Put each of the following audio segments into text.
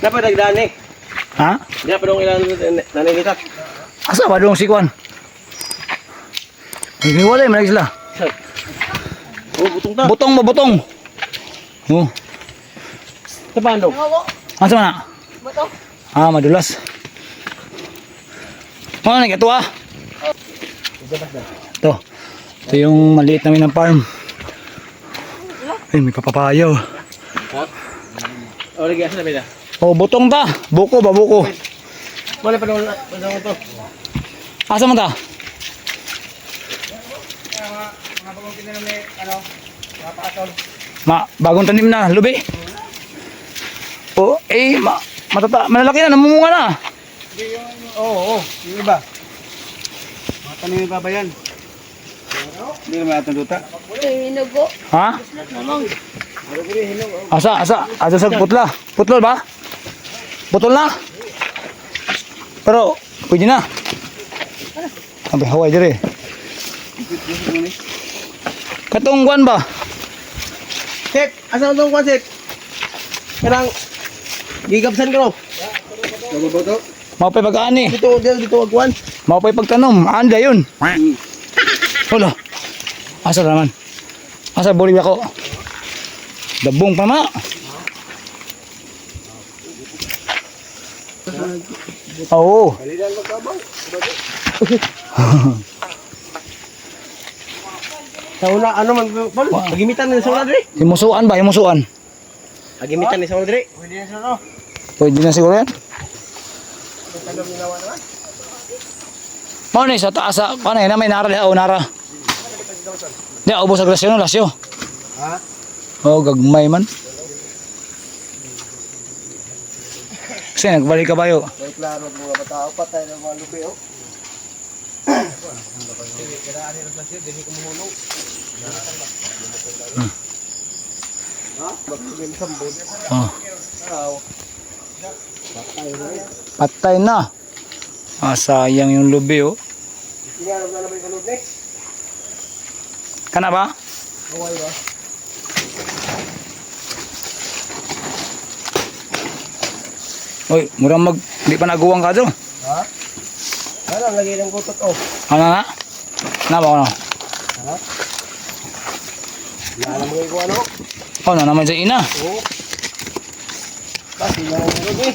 Dapat nagdaan eh. Ha? Dapat dong ilan nanilitat. Asa ba dong si Kwan? Hiniwalay man lagi sila. Oh, butong ta. Butong ba butong? Oh, Sa paano? asa man na? Ah, madulas. Ano na ito ah? Ito. Ito yung maliit namin ng farm. Ay, may papapayaw. Oh, lagi asa na bida. Oh, butong ta. Buko ba buko? Mali pa pa dong to. Asa man ta? Ma, bagong tanim na, lubi. Oh, eh, ma, matata, malalaki na, namumunga na. Oo, oo. Yung iba. Mga tanim pa ba yan? Hindi naman atong duta. Hinugo. Ha? Asa, asa, asa sa putla. Putlol ba? Putol na? Pero, pwede na. Sabi, haway dire. Katungguan ba? Sip, asa itong kwan, Sip? Karang, gigabsan ka no? Maupay pag-ani. Dito, dito, dito, wag kwan. Maupay pagtanom. Anda yun. Wala. Asa na naman? Asa buli ako? Dabong pa ma. Oo. Balidan magkabang. Sa una, ano man, Paul? Agimitan ni sa una, Dre. Himusuan ba? Himusuan. Agimitan ni sa una, Dre. Pwede na sa ano? Pwede na siguro yan. Mao ni sa taas sa paano yan may nara o nara. Di ubos sa grasyon no lasyo. Ha? Oh gagmay man. Kasi nagbalik ka ba yo? May klaro mga batao, patay ng mga lupi, oh. Oh. Patay na. Ah, sayang yung lubi oh. Kana ba? Hawaii ba? Oy, murang mag di pa naguwang ka do. Ha? Ano, lagay ng kutot, oh. Ano na? Na ba ano? Alam mo ko ano? Oh, na naman sa ina. Oo. Kasi na yung eh.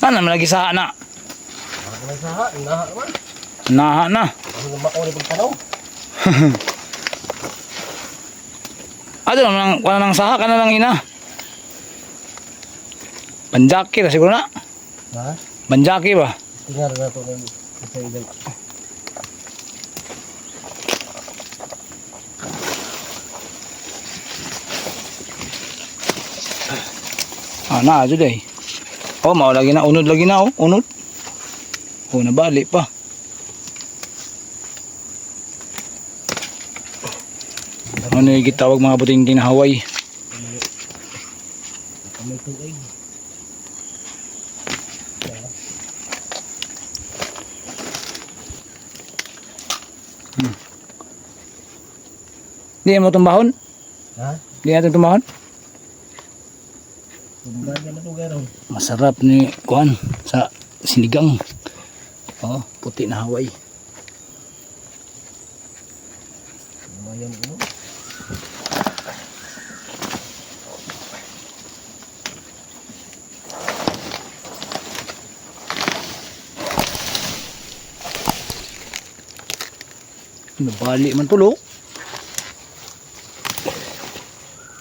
Ano naman lagi sa na? Ako na saha, naha naman. Naha na. Ako na makaw na pagtanaw. Ano naman, wala nang saha ka na lang ina. Banjaki na siguro na. Ha? Banjaki ba? Tingarap na ito ng sa ilan. Ah, na, ajo day. Oh, mao lagi na, unod lagi na, oh, unod. Oh, nabali pa. Ano yung gitawag mga buting na Hawaii? May tuig. Di mo tumbahon? Ha? Di natin tumbahon? Masarap ni kuan sa sinigang. Oh, puti na Hawaii. Lumayan ko. Nabali man tulo.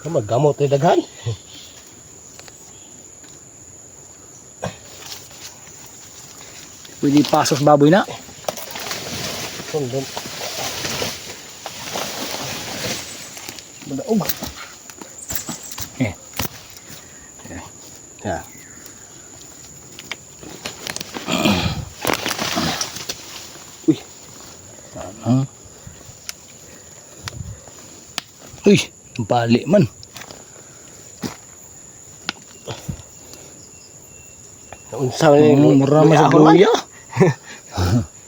Maggamot ay daghan. Pwede pasos baboy na. Sundon. Badaog. Eh. Ya. Huh? Uy, bali man. Unsa Oh, mura man sa luya.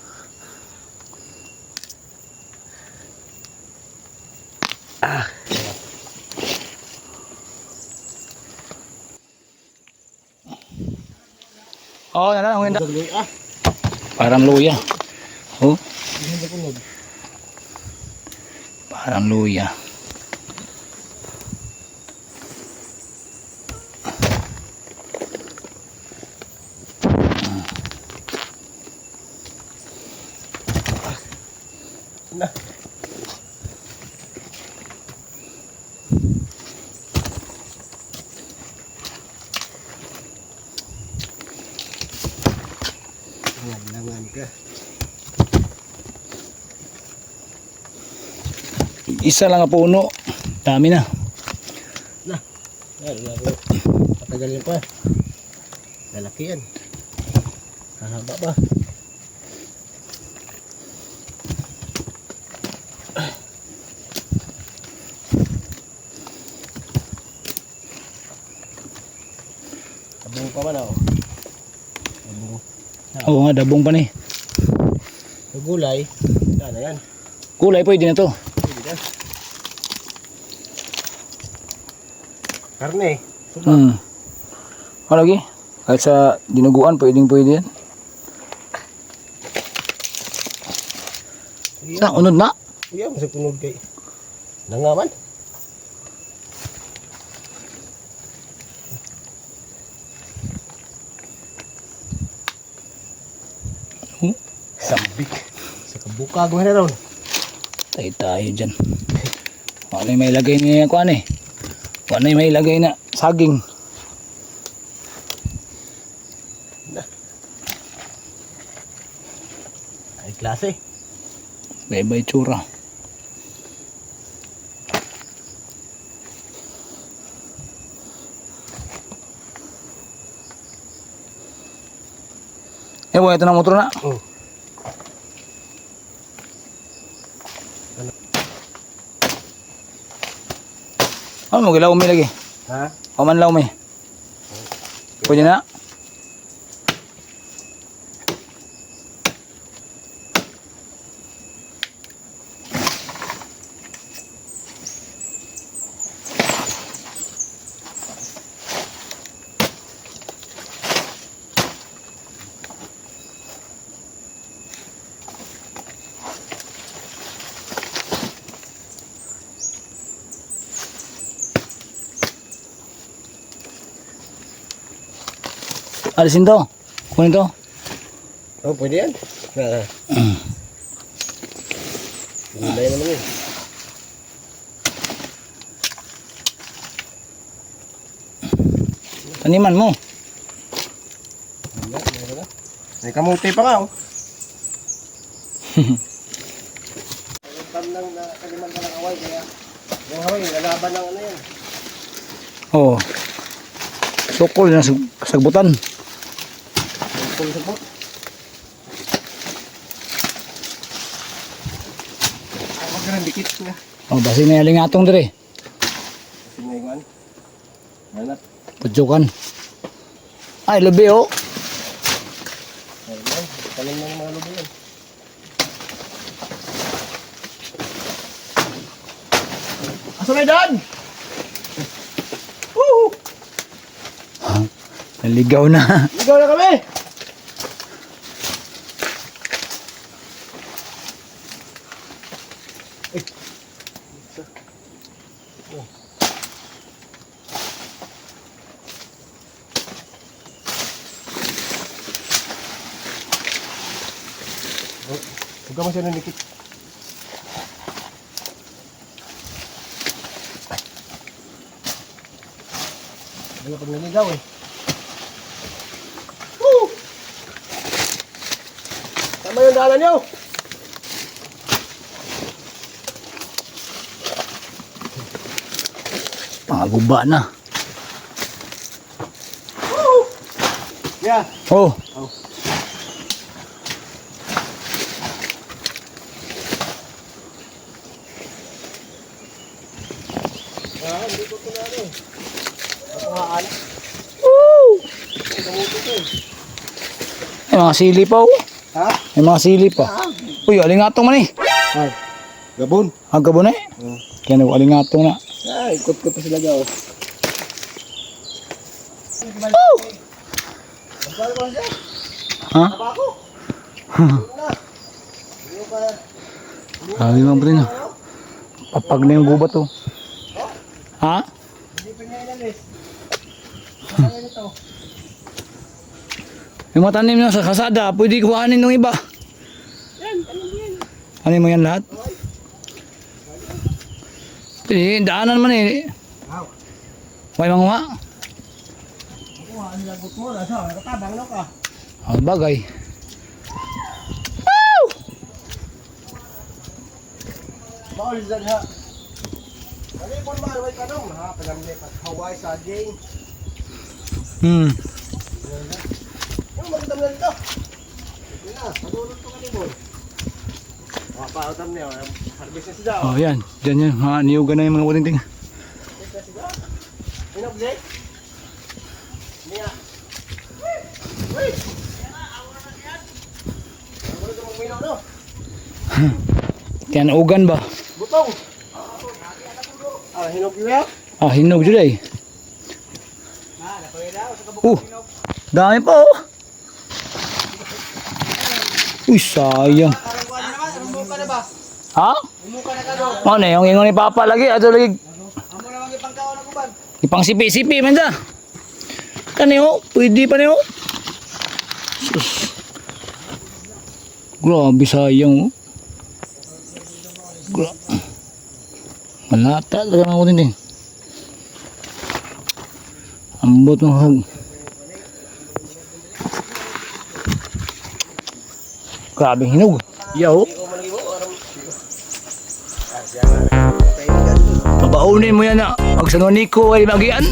Oo, oh, hindi. Dagdag ah. Parang luya. Oh, parang luya. Isa lang ang puno. Dami na. Yan, laro. Patagal yan pa. Lalaki yan. Hahaba ba? Abong pa man ako. Abong. Oo nga, dabong pa ni. Sa gulay, yan na yan. Kulay pwede na to. Na. Karne. Suba. Hmm. Ano lagi? Kahit sa dinuguan, pwedeng pwede yan. Sa unod na. Iya, masih punog kay. Nangaman. Hmm? Sambik. Sa kabuka mo na ron. Tayo tayo dyan. Ano yung may lagay niya kuan eh. Ano yung may lagay na saging. Ay klase. Iba itsura. Eh, buhay ito ng motor na. Oh. Ano mo, gilaw mi lagi. Ha? O man law mi. Pwede na. Alisin to. Kunin to. Oh, pwede yan. Ah. Gulay naman yun. Taniman mo. May kamuti pa nga, oh. Tam lang na kaliman ka ng away, kaya yung haway, lalaban ng ano yan. Oh. Sukol na sag sagbutan. Pulisabot. Ako ka ng dikit nga. Oh, basi na yaling atong dire. Sinayuan. Manat. Pudyokan. Ay, labi oh. Ayun. Talim na yung mga lubo yan. Asa na dyan? Woo! Naligaw na. Ligaw na kami! Huwag ka masyadong nikit. Wala pag naligaw eh. Woo! Tama yung daanan nyo! Mga guba na. Yeah. Oh. Ah, hindi ko ito na ano eh. Ako nga anak. Kamuti ko eh. May mga sili pa oh. Ha? May mga sili pa. Ah. Uy, aling atong man eh. Ay. Gabon. Ang gabo na eh. Oo. Kaya nag-aling nga ito na. Ah, ikot ko pa sila gaw. Oh! Ha? Sabi mo pa rin ah. Papag na yung gubat oh. Ha? Hindi pa niya inalis. Kaya nito. Yung mga tanim na sa kasada, pwede kuhanin ng iba. Ano mo yan lahat? Pwede, daanan man eh. May mga. Kuha ang bagay. Maul dyan ha. Ano yung punma? Ano yung kanong? Ha? Palamli. Hawaii saging. Hmm. Ano magandang na dito? Ito na. Padulot ko kanibol. Ah, pautam niya. Harvest na sila. Oh, yan. Diyan yan. Mga niyugan na yung mga kutinting. Harvest na sila. Pinablik. Niya. Wait! Kaya naugan ba? Butong! Ah, hinog yun ya? Ah, hinog dyan eh. Ah, Uh, dami pa oh. Uy, sayang. Ha? Umuka na? Ano yung ingon ni Papa lagi? Ato lagi. Ipang sipi-sipi man sa. Kani oh, pwede pa niyo. Sus. Grabe sayang oh. Malata talaga mga kutinting. Ambot mo hag. Grabe hinog. Yaw. Pabaunin mo yan na. Pag sa niko ay magian.